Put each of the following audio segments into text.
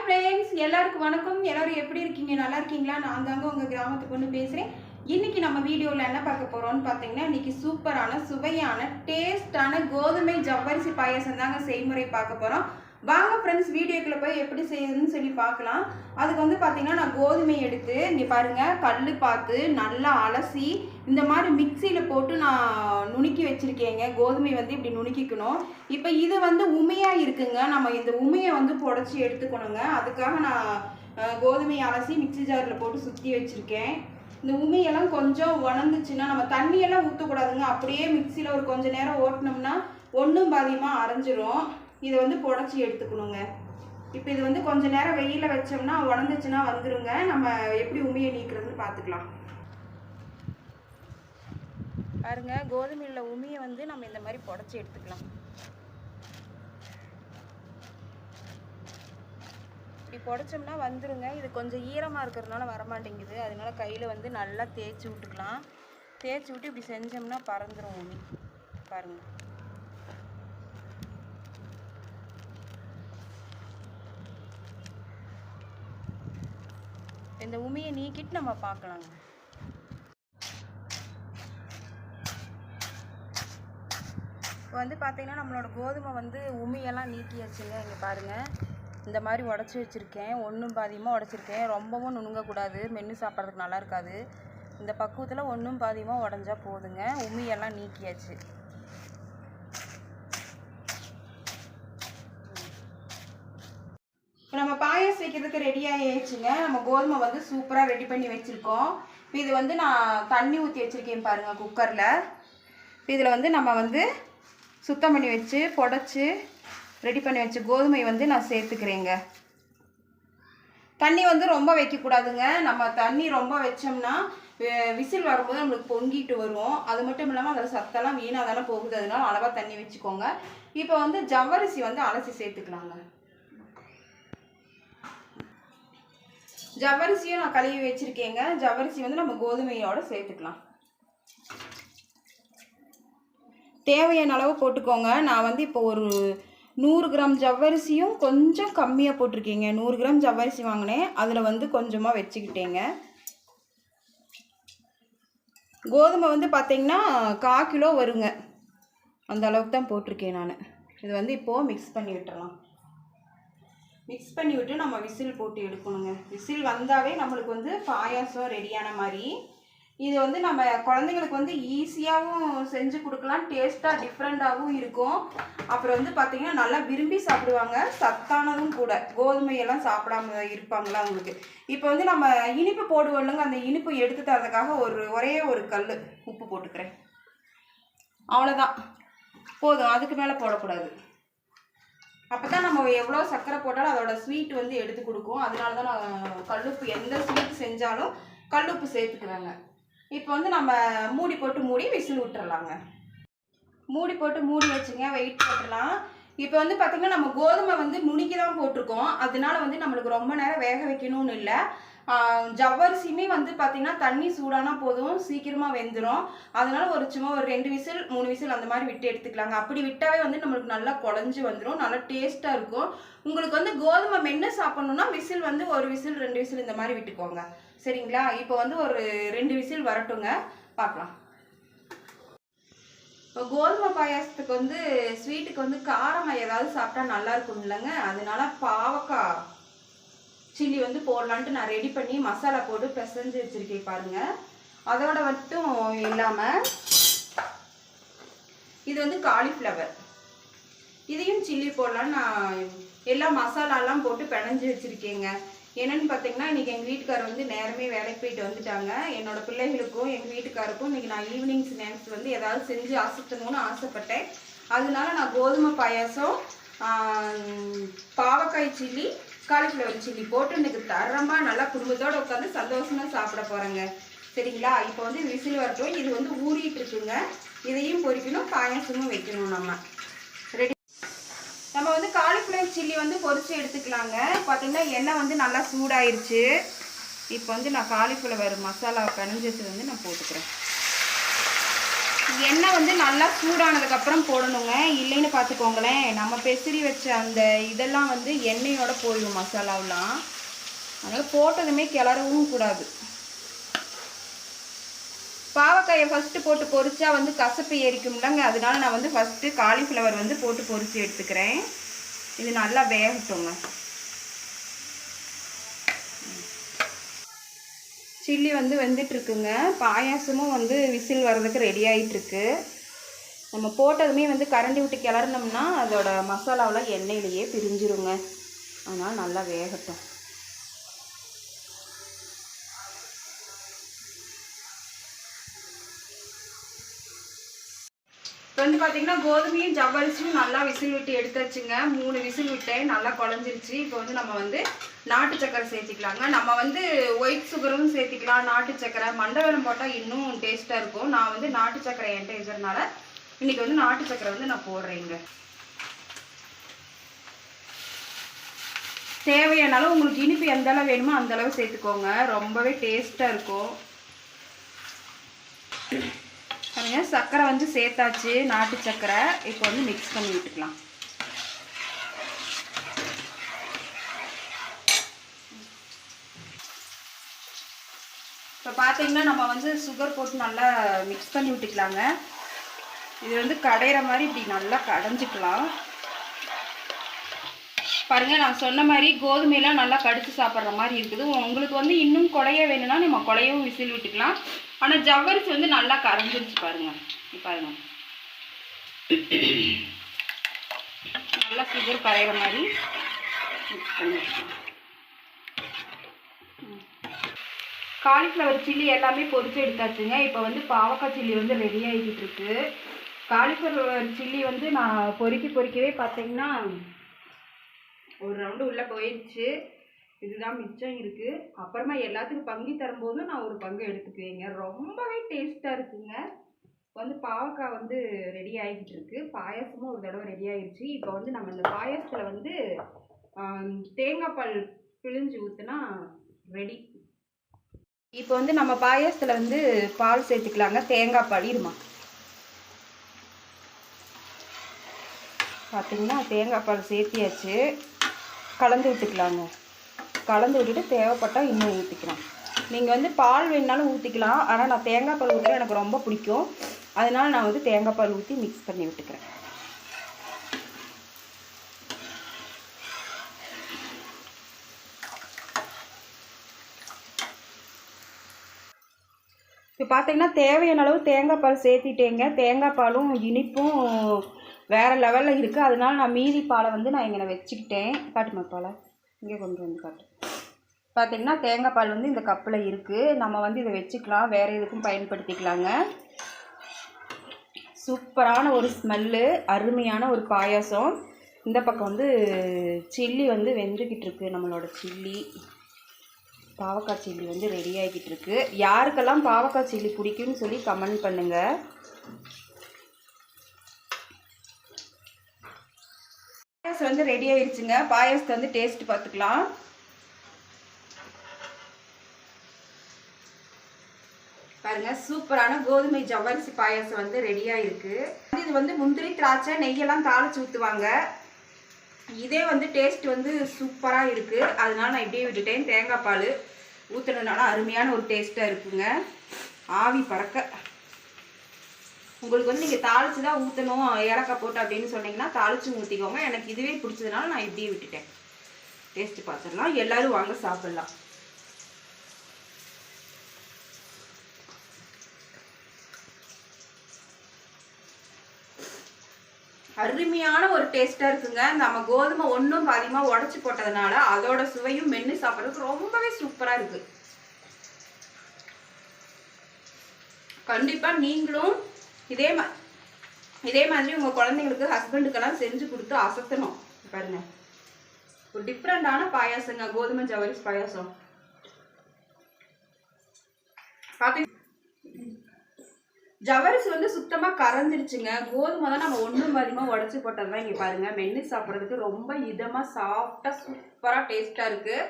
Friends எல்லாருக்கும் வணக்கம். எல்லாரும் எப்படி இருக்கீங்க? நல்லா இருக்கீங்களா? நான் அங்கங்கே உங்கள் கிராமத்துக்கு வந்து பேசுகிறேன் இன்றைக்கி நம்ம வீடியோவில் என்ன பார்க்க போகிறோம்னு பார்த்தீங்கன்னா இன்றைக்கி சூப்பரான சுவையான டேஸ்டான கோதுமை ஜவ்வரிசி பாயசம் தாங்க செய்முறை பார்க்க போகிறோம் வாங்க ஃப்ரெண்ட்ஸ் வீடியோக்குள்ளே போய் எப்படி செய்யுதுன்னு சொல்லி பார்க்கலாம். அதுக்கு வந்து பார்த்திங்கன்னா நான் கோதுமை எடுத்து இங்கே பாருங்கள் கல் பார்த்து நல்லா அலசி இந்த மாதிரி மிக்சியில் போட்டு நான் நுணுக்கி வச்சுருக்கேங்க. கோதுமை வந்து இப்படி நுணுக்கிக்கணும். இப்போ இது வந்து உமையாக இருக்குங்க. நம்ம இந்த உமையை வந்து புடச்சி எடுத்துக்கணுங்க. அதுக்காக நான் கோதுமையை அலசி மிக்ஸி ஜாரில் போட்டு சுற்றி வச்சுருக்கேன். இந்த உமையெல்லாம் கொஞ்சம் உணர்ந்துச்சுன்னா நம்ம தண்ணியெல்லாம் ஊற்றக்கூடாதுங்க அப்படியே மிக்சியில் ஒரு கொஞ்ச நேரம் ஓட்டினோம்னா ஒன்றும் பாதியமாக அரைஞ்சிரும். இதை வந்து புடச்சி எடுத்துக்கணுங்க. இப்போ இது வந்து கொஞ்ச நேரம் வெயிலில் வச்சோம்னா உடஞ்சிச்சுன்னா வந்துருங்க. நம்ம எப்படி உமையை நீக்கிறதுன்னு பார்த்துக்கலாம் பாருங்க கோதுமையில் உமியை வந்து நம்ம இந்த மாதிரி புடச்சி எடுத்துக்கலாம். இப்படி புடச்சோம்னா வந்துருங்க. இது கொஞ்சம் ஈரமாக இருக்கிறதுனால வரமாட்டேங்குது. அதனால கையில் வந்து நல்லா தேய்ச்சி விட்டுக்கலாம். தேய்ச்சி விட்டு இப்படி செஞ்சோம்னா பறந்துடும் உமி. பாருங்கள் இந்த உமியை நீக்கிட்டு நம்ம பார்க்கலாங்க. இப்போ வந்து பார்த்தீங்கன்னா நம்மளோட கோதுமை வந்து உமியெல்லாம் நீக்கியாச்சுங்க. இங்கே பாருங்கள் இந்த மாதிரி உடச்சி வச்சுருக்கேன். ஒன்றும் பாதியமாக உடச்சிருக்கேன். ரொம்பவும் நுணுங்கக்கூடாது. மென்று சாப்பிட்றதுக்கு நல்லா இருக்காது. இந்த பக்குவத்தில் ஒன்றும் பாதியமாக உடஞ்சா போதுங்க. உமியெல்லாம் நீக்கியாச்சு இப்போ நம்ம வைக்கிறதுக்கு ரெடி ஆகிடுச்சுங்க நம்ம கோதுமை வந்து சூப்பராக ரெடி பண்ணி வச்சுருக்கோம். இப்போ இது வந்து நான் தண்ணி ஊற்றி வச்சுருக்கேன் பாருங்கள் குக்கரில் இப்போ இதில் வந்து நம்ம வந்து சுத்தம் பண்ணி வச்சு புடச்சி ரெடி பண்ணி வச்சு கோதுமை வந்து நான் சேர்த்துக்கிறேங்க. தண்ணி வந்து ரொம்ப வைக்கக்கூடாதுங்க. நம்ம தண்ணி ரொம்ப வச்சோம்னா விசில் வரும்போது நம்மளுக்கு பொங்கிட்டு வரும். அது மட்டும் இல்லாமல் அதில் சத்தெல்லாம் வீணாக தானே போகுது. அதனால அளவாக தண்ணி வச்சுக்கோங்க. இப்போ வந்து ஜவ்வரிசி வந்து அலசி சேர்த்துக்கலாங்க. ஜவ்வரிசியும் நான் கழுவி வச்சுருக்கேங்க. ஜவ்வரிசி வந்து நம்ம கோதுமையோடு சேர்த்துக்கலாம். தேவையான அளவு போட்டுக்கோங்க. நான் வந்து இப்போ ஒரு நூறு கிராம் ஜவ்வரிசியும் கொஞ்சம் கம்மியாக போட்டிருக்கேங்க. நூறு கிராம் ஜவ்வரிசி வாங்கினேன். அதில் வந்து கொஞ்சமாக வச்சுக்கிட்டேங்க. கோதுமை வந்து பார்த்தீங்கன்னா கா கிலோ வருங்க. அந்த அளவுக்கு தான் போட்டிருக்கேன் நான். இது வந்து இப்போது மிக்ஸ் பண்ணி விட்டுறலாம். மிக்ஸ் பண்ணி விட்டு நம்ம விசில் போட்டு எடுக்கணுங்க. விசில் வந்தாவே நம்மளுக்கு வந்து பாயாசம் ரெடியான மாதிரி. இது வந்து நம்ம குழந்தைங்களுக்கு வந்து ஈஸியாகவும் செஞ்சு கொடுக்கலாம். டேஸ்ட்டாக டிஃப்ரெண்ட்டாகவும் இருக்கும். அப்புறம் வந்து பார்த்திங்கன்னா நல்லா விரும்பி சாப்பிடுவாங்க. சத்தானதும் கூட. கோதுமையெல்லாம் சாப்பிடாம இருப்பாங்களா அவங்களுக்கு இப்போ வந்து நம்ம இனிப்பு போடுவோம் இல்லைங்க. அந்த இனிப்பு எடுத்து தரதுக்காக ஒரு ஒரே ஒரு கல் உப்பு போட்டுக்கிறேன். அவ்வளோதான் போதும். அதுக்கு மேலே போடக்கூடாது. அப்போ தான் நம்ம எவ்வளோ சர்க்கரை போட்டாலும் அதோட ஸ்வீட் வந்து எடுத்து கொடுக்கும். அதனால தான் நான் கல்லுப்பு எந்த ஸ்வீட் செஞ்சாலும் கல்லுப்பு சேர்த்துக்குவேங்க. இப்போ வந்து நம்ம மூடி போட்டு மூடி விசில் விட்டுறலாங்க. மூடி போட்டு மூடி வச்சுங்க வெயிட் போட்டுடலாம் இப்போ வந்து பார்த்திங்கன்னா நம்ம கோதுமை வந்து நுணுக்கி தான் போட்டிருக்கோம். அதனால வந்து நம்மளுக்கு ரொம்ப நேரம் வேக வைக்கணும்னு இல்லை. ஜவ்வரிசியுமே வந்து பார்த்திங்கன்னா தண்ணி சூடானா போதும் சீக்கிரமாக வெந்துடும் அதனால ஒரு சும்மா ஒரு ரெண்டு விசில் மூணு விசில் அந்த மாதிரி விட்டு எடுத்துக்கலாங்க. அப்படி விட்டாவே வந்து நம்மளுக்கு நல்லா குழஞ்சி வந்துடும் நல்லா டேஸ்ட்டாக இருக்கும். உங்களுக்கு வந்து கோதுமை மென்று சாப்பிட்ணுன்னா விசில் வந்து ஒரு விசில் ரெண்டு விசில் இந்த மாதிரி விட்டுக்கோங்க. சரிங்களா? இப்போ வந்து ஒரு ரெண்டு விசில் வரட்டுங்க. பார்க்கலாம். இப்போ கோதுமை பாயாசத்துக்கு வந்து ஸ்வீட்டுக்கு வந்து காரமாக ஏதாவது சாப்பிட்டா நல்லா இருக்கும் இல்லைங்க அதனால பாவக்காய். சில்லி வந்து போடலான்ட்டு நான் ரெடி பண்ணி மசாலா போட்டு பிசைஞ்சு வச்சுருக்கேன் பாருங்கள் அதோட மட்டும் இல்லாமல் இது வந்து காலிஃப்ளவர் இதையும் சில்லி போடலான்னு நான் எல்லா மசாலாலாம் போட்டு பிணைஞ்சு வச்சுருக்கேங்க. என்னென்னு பார்த்தீங்கன்னா இன்றைக்கி எங்கள் வீட்டுக்காரர் வந்து நேரமே வேலைக்கு போயிட்டு வந்துட்டாங்க. என்னோட பிள்ளைகளுக்கும் எங்கள் வீட்டுக்காருக்கும் இன்றைக்கி நான் ஈவினிங் ஸ்நாக்ஸ் வந்து ஏதாவது செஞ்சு அசத்தணும்னு ஆசைப்பட்டேன். அதனால நான் கோதுமை பாயாசம் பாவக்காய் சில்லி காலிஃப்ளவர் சில்லி போட்டு இன்னைக்கு தரமாக நல்லா குடும்பத்தோடு உட்காந்து சந்தோஷமாக சாப்பிட போகிறேங்க சரிங்களா? இப்போ வந்து விசில் வரட்டும். இது வந்து ஊறிட்டு இருக்குங்க. இதையும் பொறிக்கணும் பாயாசமும் வைக்கணும் நம்ம. ரெடி நம்ம வந்து காலிஃப்ளவர் சில்லி வந்து பொறிச்சு எடுத்துக்கலாங்க. பார்த்தீங்கன்னா எண்ணெய் வந்து நல்லா சூடாயிருச்சு. இப்போ வந்து நான் காலிஃப்ளவர் மசாலா பிணைஞ்சது வந்து நான் போட்டுக்கிறேன். எண்ணெய் வந்து நல்லா சூடானதுக்கப்புறம் போடணுங்க. இல்லைன்னு பார்த்துக்கோங்களேன் நம்ம பெசிரி வச்ச அந்த இதெல்லாம் வந்து எண்ணெயோட போயிடும் மசாலாவெலாம் அதனால் போட்டதுமே கிளறவும் கூடாது. பாவக்காயை ஃபஸ்ட்டு போட்டு பொரிச்சா வந்து கசப்பு ஏறிக்கும்லங்க. அதனால நான் வந்து ஃபஸ்ட்டு காலிஃப்ளவர் வந்து போட்டு பொரித்து எடுத்துக்கிறேன். இது நல்லா வேகட்டுங்க. சில்லி வந்து வெந்துட்டுருக்குங்க. பாயாசமும் வந்து விசில் வர்றதுக்கு ரெடி ஆகிட்டுருக்கு நம்ம போட்டதுமே வந்து கரண்டி விட்டு கிளறினோம்னா அதோட மசாலாவெலாம் எண்ணெயிலேயே பிரிஞ்சிருங்க. அதனால் நல்லா வேகட்டும். வந்து பார்த்தீங்கன்னா கோதுமையும் ஜவ்வரிசியும் நல்லா விசில் விட்டு எடுத்தாச்சுங்க. மூணு விசில் விட்டேன். நல்லா குழஞ்சிருச்சு. இப்போ வந்து நம்ம வந்து நாட்டு சக்கரை சேர்த்திக்கலாங்க. நம்ம வந்து ஒயிட் சுகரும் சேர்த்திக்கலாம். நாட்டு சக்கரை. மண்டவெல்லம் போட்டால் இன்னும் டேஸ்ட்டாக இருக்கும். நான் வந்து நாட்டு சக்கரை என்கிட்ட இருக்கிறதுனால இன்னைக்கு வந்து நாட்டு சக்கரை வந்து நான் போடுறேங்க. தேவையான அளவு உங்களுக்கு இனிப்பு எந்த அளவு வேணுமோ அந்த அளவு சேர்த்துக்கோங்க. ரொம்பவே டேஸ்ட்டாக இருக்கும். பாருங்க. சர்க்கரை வந்து சேர்த்தாச்சு. நாட்டு சர்க்கரை இப்போ வந்து மிக்ஸ் பண்ணி விட்டுக்கலாம். இப்போ பார்த்தீங்கன்னா நம்ம வந்து சுகர் போட்டு நல்லா மிக்ஸ் பண்ணி விட்டுக்கலாங்க. இது வந்து கடையிற மாதிரி இப்படி நல்லா கடைஞ்சிக்கலாம். பாருங்க நான் சொன்ன மாதிரி கோதுமையெல்லாம் நல்லா கடித்து சாப்பிட்ற மாதிரி இருக்குது. உங்களுக்கு வந்து இன்னும் குழைய வேணும்னா நம்ம குழையவும் விசில் விட்டுக்கலாம். ஆனால் ஜவ்வரிசி வந்து நல்லா கரைஞ்சிருச்சு பாருங்க. இப்ப பாருங்க. நல்லா சுகர் கரைகிற மாதிரி. காலிஃப்ளவர் சில்லி எல்லாமே பொறிச்சு எடுத்தாச்சுங்க. இப்போ வந்து பாவக்காய் சில்லி வந்து ரெடி ஆகிக்கிட்டு இருக்கு. காலிஃப்ளவர் சில்லி வந்து நான் பொறுக்கி பொறிக்கவே பார்த்தீங்கன்னா ஒரு ரவுண்டு உள்ளே போயிடுச்சு இதுதான் மிச்சம் இருக்குது அப்புறமா எல்லாத்துக்கும் பங்கு தரும்போதும் நான் ஒரு பங்கு எடுத்துக்குவேங்க. ரொம்பவே டேஸ்ட்டாக இருக்குங்க. இப்போ வந்து பாவக்காய் வந்து ரெடி ஆகிக்கிட்டு இருக்கு. பாயாசமும் ஒரு தடவை ரெடி ஆகிடுச்சு இப்போ வந்து நம்ம இந்த பாயசத்தில் வந்து தேங்காய் பால் பிழிஞ்சு ஊற்றுனா ரெடி இப்போ வந்து நம்ம பாயசத்தில் வந்து பால் சேர்த்துக்கலாங்க. தேங்காய் பால் இருமா? பார்த்தீங்கன்னா தேங்காய் பால் சேர்த்தியாச்சு. கலந்து விட்டுக்கலாங்க கலந்து விட்டுட்டு தேவைப்பட்டால் இன்னும் ஊற்றிக்கலாம் நீங்கள் வந்து பால் வேணுனாலும் ஊற்றிக்கலாம் ஆனால் நான் தேங்காய் பால் ஊற்றுறது எனக்கு ரொம்ப பிடிக்கும். அதனால் நான் வந்து தேங்காய் பால் ஊற்றி மிக்ஸ் பண்ணி விட்டுக்கிறேன். இப்போ பார்த்தீங்கன்னா தேவையான அளவு தேங்காய் பால் சேர்த்திட்டேங்க. தேங்காய் பாலும் இனிப்பும் வேறு லெவலில் இருக்குது அதனால நான் மீதி பாலை வந்து நான் இங்கே வச்சுக்கிட்டேன். காட்டுமா பாலை? இங்கே கொண்டு வந்து காட்டு. பார்த்தீங்கன்னா தேங்காய் பால் வந்து இந்த கப்பில் இருக்குது நம்ம வந்து இதை வச்சுக்கலாம். வேறு எதுக்கும் பயன்படுத்திக்கலாங்க. சூப்பரான ஒரு ஸ்மெல்லு அருமையான ஒரு பாயாசம். இந்த பக்கம் வந்து சில்லி வந்து வெந்துக்கிட்டு இருக்கு. நம்மளோட சில்லி. பாவக்காய் சில்லி வந்து ரெடி ஆகிக்கிட்டு இருக்கு. யாருக்கெல்லாம் பாவக்காய் சில்லி பிடிக்கும்னு சொல்லி கமெண்ட் பண்ணுங்கள் பாயாசம் வந்து ரெடி ஆயிடுச்சுங்க பாயாசத்தை வந்து டேஸ்ட் பார்த்துக்கலாம். பாருங்க சூப்பரான கோதுமை ஜவ்வரிசி பாயாசம் வந்து ரெடியாக இருக்கு இது வந்து முந்திரி திராட்சை நெய்யெல்லாம் தாளிச்சு ஊற்றுவாங்க இதே வந்து டேஸ்ட் வந்து சூப்பராக இருக்குது அதனால நான் இப்படியே விட்டுட்டேன். தேங்காய் பால் ஊற்றுனதுனால அருமையான ஒரு டேஸ்ட்டாக இருக்குங்க. ஆவி பறக்க. உங்களுக்கு வந்து நீங்கள் தாளிச்சு தான் ஊற்றணும் ஏலக்காய் போட்டு அப்படின்னு சொன்னீங்கன்னா தாளிச்சு ஊற்றிக்கோங்க எனக்கு இதுவே பிடிச்சதுனால நான் இப்படியே விட்டுட்டேன். டேஸ்ட்டு பார்த்துடலாம். எல்லோரும் வாங்க சாப்பிட்லாம். அருமையான ஒரு டேஸ்ட்டாக இருக்குங்க. நம்ம கோதுமை ஒன்றும் அதிகமாக உடச்சி போட்டதுனால அதோட சுவையும் மென்று சாப்பிட்றதுக்கு ரொம்பவே சூப்பராக இருக்குது கண்டிப்பாக நீங்களும் இதே மா இதே மாதிரி உங்கள் குழந்தைங்களுக்கு ஹஸ்பண்டுக்கெல்லாம் செஞ்சு கொடுத்து அசத்தணும். பாருங்க. ஒரு டிஃப்ரெண்டான பாயாசங்க. கோதுமை ஜவரிஸ் பாயாசம். பார்த்து ஜவரிசி வந்து சுத்தமாக கரைஞ்சிருச்சுங்க. கோதுமை தான் நம்ம ஒன்றும் அதிகமாக உடச்சி போட்டது தான் இங்கே பாருங்கள் மென்று சாப்பிட்றதுக்கு ரொம்ப இதமாக சாஃப்டாக சூப்பராக டேஸ்ட்டாக இருக்குது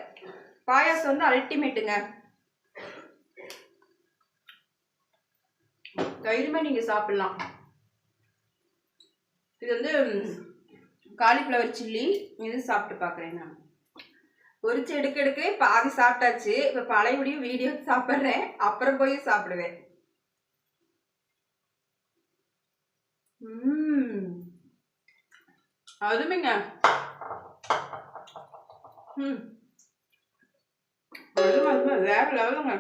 பாயாசம் வந்து அல்டிமேட்டுங்க தயிருமே நீங்கள் சாப்பிட்லாம். இது வந்து காலிஃப்ளவர் சில்லி. இது சாப்பிட்டு பார்க்குறேன் நான். பொரிச்சு எடுக்க எடுக்க பாதி சாப்பிட்டாச்சு. இப்போ பழையபடியும் வீடியோ சாப்பிட்றேன். அப்புறம் போய் சாப்பிடுவேன். ம். அதுமைங்க ம். அதுவும் வந்து வேற லெவலுங்க.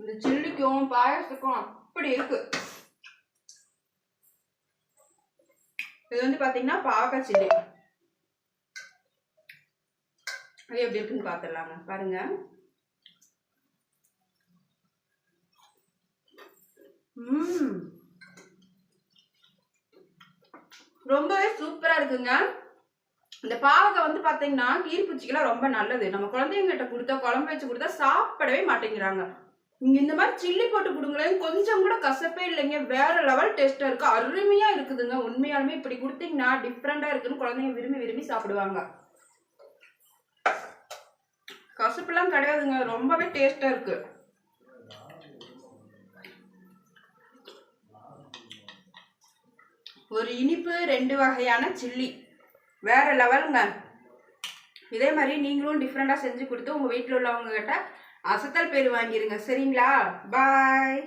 இந்த சில்லிக்கும் பாயசத்துக்கும் அப்படி இருக்கு. இது வந்து பாத்தீங்கன்னா பாவக்காய் சில்லி. அது எப்படி இருக்குன்னு பாத்துடலாங்க. பாருங்க. உம் ரொம்பவே சூப்பரா இருக்குங்க. இந்த பாவக்காய் வந்து பாத்தீங்கன்னா கீர்பூச்சிக்கெல்லாம் ரொம்ப நல்லது. நம்ம குழந்தைங்கிட்ட கொடுத்தா குழம்பு வச்சு கொடுத்தா சாப்பிடவே மாட்டேங்கிறாங்க. நீங்க இந்த மாதிரி சில்லி போட்டு கொடுங்களேன். கொஞ்சம் கூட கசப்பே இல்லைங்க. வேற லெவல் டேஸ்டா இருக்கு. அருமையா இருக்குதுங்க. உண்மையாலுமே இப்படி கொடுத்தீங்கன்னா டிஃப்ரெண்டா இருக்குன்னு குழந்தைங்க விரும்பி விரும்பி சாப்பிடுவாங்க. கசப்புலாம் கிடையாதுங்க. ரொம்பவே டேஸ்டா இருக்கு. ஒரு இனிப்பு ரெண்டு வகையான சில்லி வேற லெவலுங்க இதே மாதிரி நீங்களும் டிஃப்ரெண்டாக செஞ்சு கொடுத்து உங்கள் வீட்டில் உள்ளவங்க கிட்ட அசத்தல் பேர் வாங்கிடுங்க சரிங்களா? பாய்